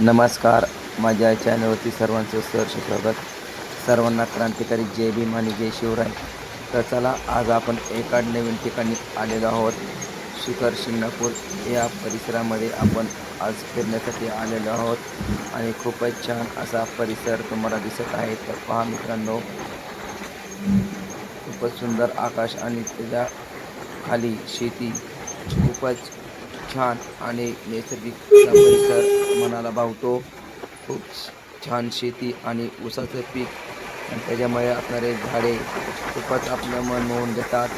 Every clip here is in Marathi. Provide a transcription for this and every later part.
नमस्कार. माझ्या चॅनलवरती सर्वांचं सहर्ष स्वागत. सर्वांना क्रांतिकारी जय भीम आणि जय शिवराय. तर चला आज आपण एका नवीन ठिकाणी आलेलो आहोत. शिखर शिंगणापूर या परिसरामध्ये आपण आज फिरण्यासाठी आलेलो आहोत. आणि खूपच छान असा परिसर तुम्हाला दिसत आहे. तर पहा मित्रांनो खूपच सुंदर आकाश आणि त्याच्याखाली शेती खूपच छान आणि नैसर्गिक परिसर मनाला भावतो. खूप छान शेती आणि ऊसाचं पीक. आणि त्याच्यामुळे असणारे झाडे खूपच आपलं मन मोहून घेतात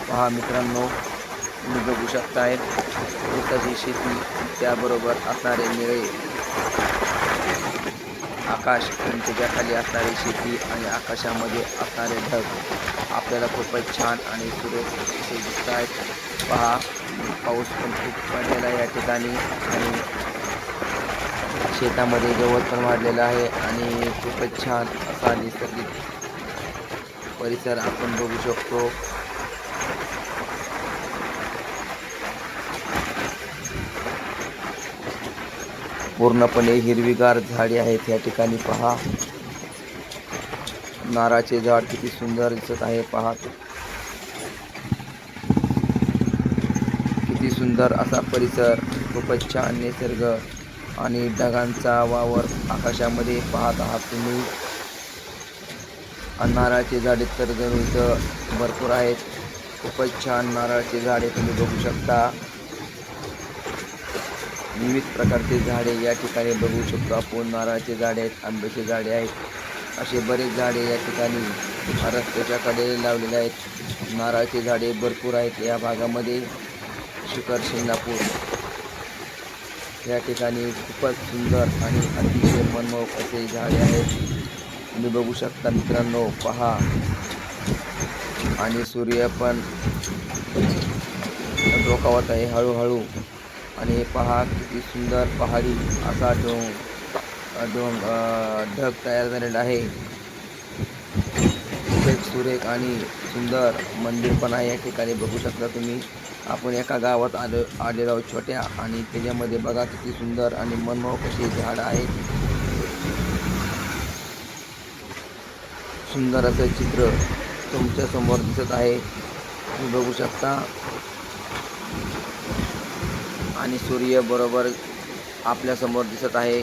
पहा मित्रांनो तुम्ही बघू शकताय ऊसाची शेती त्याबरोबर असणारे निळे आकाश आणि त्याच्याखाली असणारी शेती आणि आकाशामध्ये असणारे ढग. आपल्याला खूपच छान आणि सुरेख दिसत आहेत पहा पाऊस पण खूप पडलेला आहे या ठिकाणी आणि शेतामध्ये गवत पण वाढलेलं आहे आणि खूपच छान असा नैसर्गिक परिसर आपण बघू शकतो. पूर्णपणे हिरवीगार झाडे आहेत या ठिकाणी. पहा. नारळाचे झाड किती सुंदर दिसत आहे. पहा. अगदी सुंदर असा परिसर खूपच छान निसर्ग आणि ढगांचा वावर आकाशामध्ये पाहत आहात तुम्ही. नारळाची नारळाचे झाडे तर जणू इथं भरपूर आहेत. खूपच छान नारळाचे झाडे तुम्ही बघू शकता. विविध प्रकारचे झाडे या ठिकाणी बघू शकतो आपण. नारळाचे झाडे आहेत आंब्याचे झाडे आहेत. असे बरेच झाडे या ठिकाणी रस्त्याच्या कडेला लावलेले आहेत. नारळाचे झाडे भरपूर आहेत या भागामध्ये. शिखर शिंगणापूर या ठिकाणी खूपच सुंदर आणि अतिशय मनमोहक असे झाडे आहेत. तुम्ही बघू शकता मित्रांनो पहा. आणि सूर्य पण डोकावत आहे हळूहळू. आणि हे पहा किती सुंदर पहाडी असा डोंग डोंग ढग तयार झालेला आहे. खूपच सुरेख आणि सुंदर मंदिर पण आहे. या ठिकाणी बघू शकता तुम्ही. आपण एका गावात आलो आलेलो आहोत छोट्या आणि त्याच्यामध्ये बघा किती सुंदर आणि मनमोहक अशी झाडं आहेत सुंदर असं चित्र तुमच्यासमोर दिसत आहे. तुम्ही बघू शकता. आणि सूर्य बरोबर आपल्यासमोर दिसत आहे.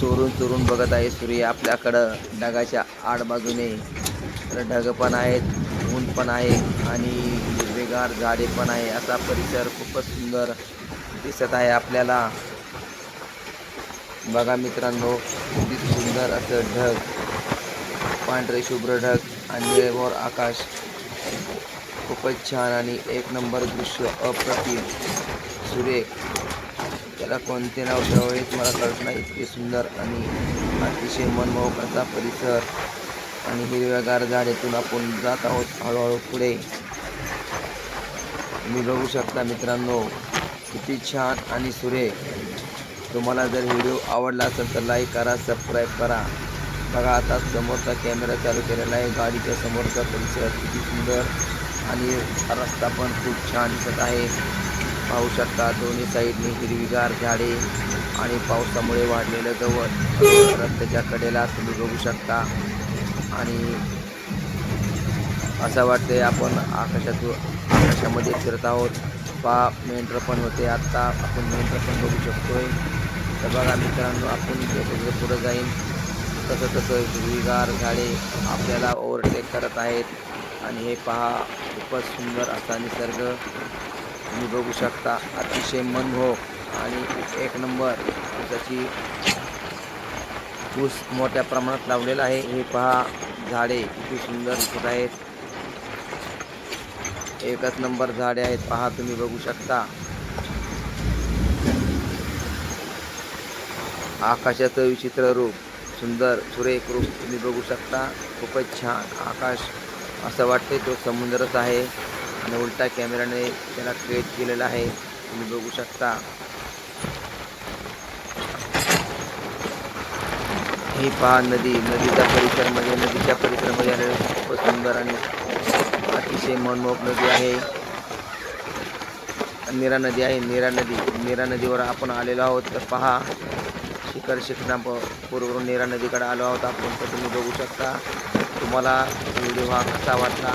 चोरून चोरून बघत आहे सूर्य आपल्याकडं. ढगाच्या आडबाजूने तर ढग पण आहेत ऊन पण आहे आणि हिरवेगार झाडे पण आहे. असा परिसर खूपच सुंदर दिसत आहे आपल्याला. बघा मित्रांनो किती सुंदर असं ढग. पांढरे शुभ्र ढग आणि वर आकाश. खूपच छान आणि एक नंबर दृश्य अप्रतिम. सुरेख त्याला कोणते नाव ठेवावे हेच मला कळत नाही. इतके सुंदर आणि अतिशय मनमोहक असा परिसर आणि हिरव्यागार झाडेतून आपण जात आहोत हळूहळू पुढे. तुम्ही बघू शकता मित्रांनो किती छान आणि सुरेख. तुम्हाला जर व्हिडिओ आवडला असेल तर लाईक करा सबस्क्राईब करा. बघा आता समोरचा कॅमेरा चालू केलेला आहे. गाडीच्या समोरचा परिसर किती सुंदर आणि रस्ता पण खूप छान दिसत आहे. पाहू शकता दोन्ही साईडने हिरवीगार झाडे आणि पावसामुळे वाढलेलं गवत. रस्त्याच्या कडेला तुम्ही बघू शकता. आणि असं वाटते आपण आकाशातून आकाशामध्ये फिरत आहोत. पा मेंढरं पण होते आत्ता आपण मेंढरं पण बघू शकतोय. तर बघा मित्रांनो आपण जसं जसं पुढं जाईन तसं तसं हिरवीगार झाडे आपल्याला ओव्हरटेक करत आहेत. आणि हे पहा खूपच सुंदर असा निसर्ग. तुम्ही बघू शकता अतिशय मनमोहक हो आणि एक नंबर त्याची ऊस मोठ्या प्रमाणात लावलेला आहे. हे पहा झाडे किती सुंदर दिसत आहेत. एकच नंबर झाडे आहेत. पहा तुम्ही बघू शकता. आकाशाचं विचित्र रूप सुंदर सुरेख रूप तुम्ही बघू शकता. खूपच छान आकाश. असं वाटते तो समुद्रच आहे. आणि उलटा कॅमेराने त्याला क्रिएट केलेला आहे. तुम्ही बघू शकता. ही पहा नदी. नदीच्या परिसरामध्ये नदीच्या परिसरामध्ये आलेलं खूप सुंदर आणि अतिशय मनमोहक नदी आहे. नीरा नदी आहे. नीरा नदी. नीरा नदीवर आपण आलेलो आहोत तर पहा. शिखर शिकना पूर्वरून नीरा नदीकडे आलो आहोत आपण तर तुम्ही बघू शकता. तुम्हाला व्हिडिओ हा कसा वाटला?